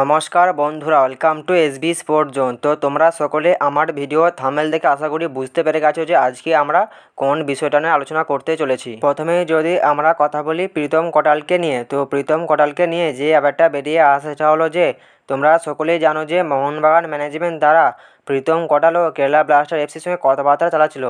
নমস্কার বন্ধুরা welcome to S B sport zone তো তোমরা সকলে আমার ভিডিও থামেল দেখে আশা করি বুঝতে পেরে গেছো যে আজকে আমরা কোন বিষয়টা নিয়ে আলোচনা করতে চলেছি। প্রথমে যদি আমরা কথা বলি প্রীতম কটালকে নিয়ে, তো প্রীতম কটালকে নিয়ে যে ব্যাপারটা বেরিয়ে আসে সেটা হলো যে, তোমরা সকলেই জানো যে মোহনবাগান ম্যানেজমেন্ট দ্বারা প্রীতম কটাল ও কেরালা ব্লাস্টার এফসির সঙ্গে কথাবার্তা চালাচ্ছিল।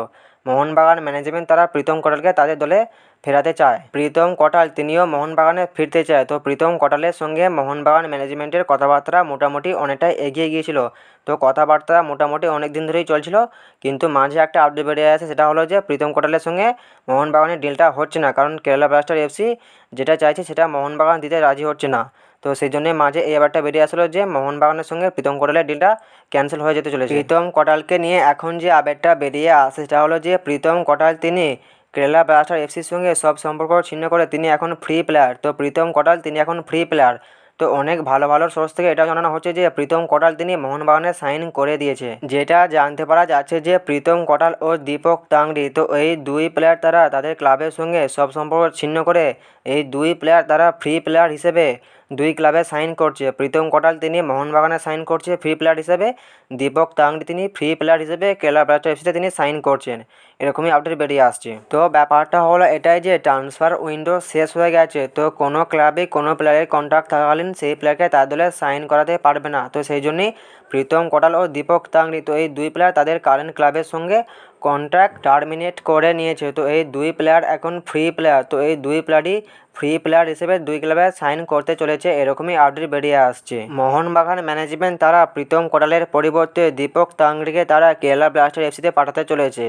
মোহনবাগান ম্যানেজমেন্ট তারা প্রীতম কটালকে তাদের দলে ফেরাতে চায়। প্রীতম কটাল তিনিও মোহনবাগানে ফিরতে চায়। তো প্রীতম কটালের সঙ্গে মোহনবাগান ম্যানেজমেন্টের কথাবার্তা মোটামুটি অনেকটাই এগিয়ে গিয়েছিল। তো কথাবার্তা মোটামুটি অনেক দিন ধরেই চলছিল। কিন্তু মাঝে একটা আপডেট বেরিয়ে আসে, সেটা হলো যে প্রীতম কটালের সঙ্গে মোহনবাগানের ডিলটা হচ্ছে না। কারণ কেরালা ব্লাস্টার এফসি যেটা চাইছে সেটা মোহনবাগান দিতে রাজি হচ্ছে না। তো সেই জন্যে মাঝে এই ব্যাপারটা বেরিয়ে আসলো যে মোহনবাগানের সঙ্গে প্রীতম কোটালের ডিলটা ক্যান্সেল হয়ে যেতে চলেছে। প্রীতম কোটালকে নিয়ে এখন যে আপডেটটা বেরিয়ে আসে সেটা হলো যে প্রীতম কোটাল তিনি কেরালা ব্লাস্টার এফসির সঙ্গে সব সম্পর্ক ছিন্ন করে তিনি এখন ফ্রি প্লেয়ার তো প্রীতম কোটাল তিনি এখন ফ্রি প্লেয়ার তো অনেক ভালো ভালো সোর্স থেকে এটা জানানো হচ্ছে যে প্রীতম কোটাল তিনি মোহনবাগানে সাইন করে দিয়েছে। যেটা জানতে পারা যাচ্ছে যে প্রীতম কোটাল ও দীপক তাংড়ি তো এই দুই প্লেয়ার তারা তাদের ক্লাবের সঙ্গে সব সম্পর্ক ছিন্ন করে এই দুই প্লেয়ার তারা ফ্রি প্লেয়ার হিসেবে দুই ক্লাবে সাইন করছে। প্রীতম কোটাল তিনি মোহনবাগানে সাইন করছে, ফ্রি প্লেয়ার হিসেবে। দীপক তাংড়ি তিনি, ফ্রি প্লেয়ার হিসেবে কেরালা ব্লাস্টার এফসিতে তিনি সাইন করছেন। এরকমই আপডেট বেরিয়ে আসছে। তো ব্যাপারটা হলো এটাই যে ট্রান্সফার উইন্ডো শেষ হয়ে গেছে, তো কোনো ক্লাবে কোনো প্লেয়ারের কন্ট্রাক্ট থাকাকালীন সেই প্লেয়ারকে তার দলে সাইন করাতে পারবে না। তো সেই জন্যই প্রীতম কোটাল ও দীপক তাংড়ি, তো এই দুই প্লেয়ার তাদের কারেন্ট ক্লাবের সঙ্গে কন্ট্রাক্ট টার্মিনেট করে নিয়েছে। তো এই দুই প্লেয়ার এখন ফ্রি প্লেয়ার তো এই দুই প্লেয়ারই ফ্রি প্লেয়ার হিসেবে দুই ক্লাবে সাইন করতে চলেছে। এরকমই আপডেট বেরিয়ে আসছে। মোহনবাগান ম্যানেজমেন্ট তারা প্রীতম কোটালের পরিবর্তে দীপক তাংড়িকে তারা কেরালা ব্লাস্টার এফসিতে পাঠাতে চলেছে।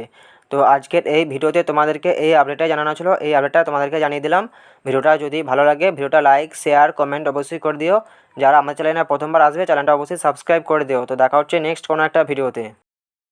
তো আজকের এই ভিডিওতে তোমাদেরকে এই আপডেটটা জানানো ছিল। এই আপডেটটা তোমাদেরকে জানিয়ে দিলাম। ভিডিওটা যদি ভালো লাগে, ভিডিওটা লাইক শেয়ার কমেন্ট অবশ্যই করে দিও। যারা আমার চ্যানেলে প্রথমবার আসবে চ্যানেলটা অবশ্যই সাবস্ক্রাইব করে দিও। তো দেখা হচ্ছে নেক্সট কোনো একটা ভিডিওতে।